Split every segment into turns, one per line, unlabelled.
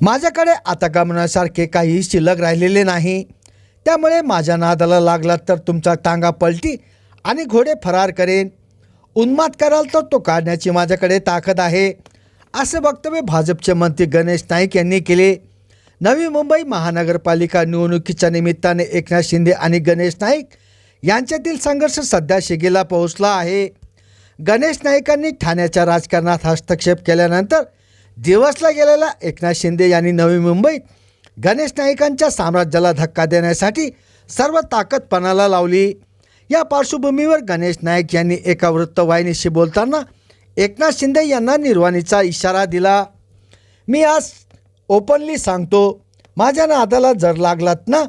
माझ्याकडे आता गमनासारखे काही शिल्लक राहिलेले नाही. त्यामुळे माझ्या नादाला लागला तर तुमचा टांगा पलटी आणि घोडे फरार करेन. उन्माद कराल तर तो काढण्याची माझ्याकडे ताकद आहे. असे वक्तव्य भाजपचे मंत्री गणेश नाईक यांनी केले. नवी मुंबई महानगरपालिका निवडणुकीच्या निमित्ताने एकनाथ शिंदे आणि गणेश नाईक यांच्यातील संघर्ष सध्या शिगेला पोहोचला आहे. गणेश नाईकांनी ठाण्याच्या राजकारणात हस्तक्षेप केल्यानंतर दिवसला गेलेला एकनाथ शिंदे यांनी नवी मुंबईत गणेश नाईकांच्या साम्राज्याला धक्का देण्यासाठी सर्व ताकद पणाला लावली. या पार्श्वभूमीवर गणेश नाईक यांनी एका वृत्तवाहिनीशी बोलताना एकनाथ शिंदे यांना निर्वाणीचा इशारा दिला. मी आज ओपनली सांगतो माझ्या नादाला जर लागलात ना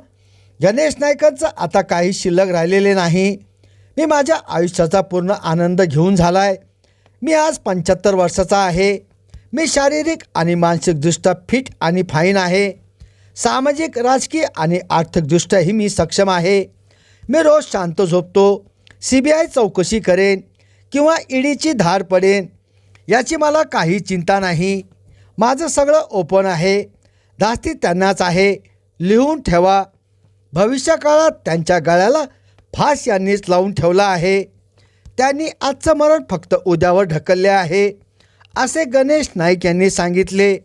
गणेश नाईकांचं आता काही शिल्लक राहिलेले नाही. मी माझ्या आयुष्याचा पूर्ण आनंद घेऊन झाला आहे मी आज पंच्याहत्तर वर्षाचा आहे. मी शारीरिक आणि मानसिकदृष्ट्या फिट आणि फाईन आहे. सामाजिक राजकीय आणि आर्थिकदृष्ट्याही मी सक्षम आहे. मी रोज शांत झोपतो सी बी आय चौकशी करेन किंवा ईडीची धार पडेन याची मला काही चिंता नाही. माझं सगळं ओपन आहे. धास्ती त्यांनाच आहे. लिहून ठेवा. भविष्यकाळात त्यांच्या गळ्याला फास यांनीच लावून ठेवला आहे. त्यांनी आजचं मरण फक्त उद्यावर ढकलले आहे. असे गणेश नाईक यांनी सांगितले.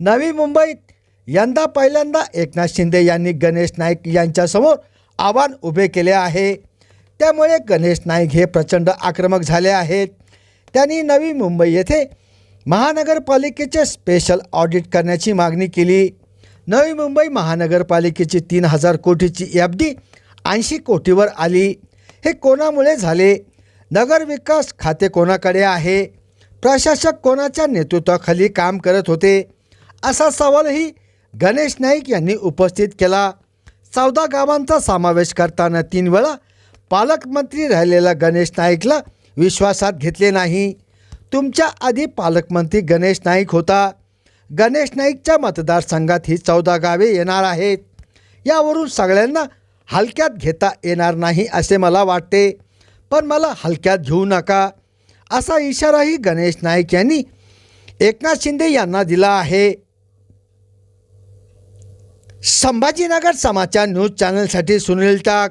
नवी मुंबईत यंदा पहिल्यांदा एकनाथ शिंदे यांनी गणेश नाईक यांच्यासमोर आव्हान उभे केले आहे. त्यामुळे गणेश नाईक हे प्रचंड आक्रमक झाले आहेत. त्यांनी नवी मुंबई येथे महानगरपालिकेचे स्पेशल ऑडिट करण्याची मागणी केली. नवी मुंबई महानगरपालिकेची तीन हजार कोटीची एफ डी ऐंशी कोटीवर आली. हे कोणामुळे झाले? नगरविकास खाते कोणाकडे आहे? प्रशासक कोणाच्या नेतृत्वाखाली काम करत होते असा सवालही गणेश नाईक यांनी उपस्थित केला. चौदा गावांचा समावेश करताना तीन वेळा पालकमंत्री राहिलेला गणेश नाईकला विश्वासात घेतले नाही. तुमच्या आधी पालकमंत्री गणेश नाईक होता. गणेश नाईकच्या मतदारसंघात ही चौदा गावे येणार आहेत. यावरून सगळ्यांना हलक्यात घेता येणार नाही असे मला वाटते. पण मला हलक्यात घेऊ नका. असा इशाराही गणेश नाईक यांनी एकनाथ शिंदे यांना दिला आहे. संभाजीनगर समाचार न्यूज चॅनलसाठी सुनील टाक.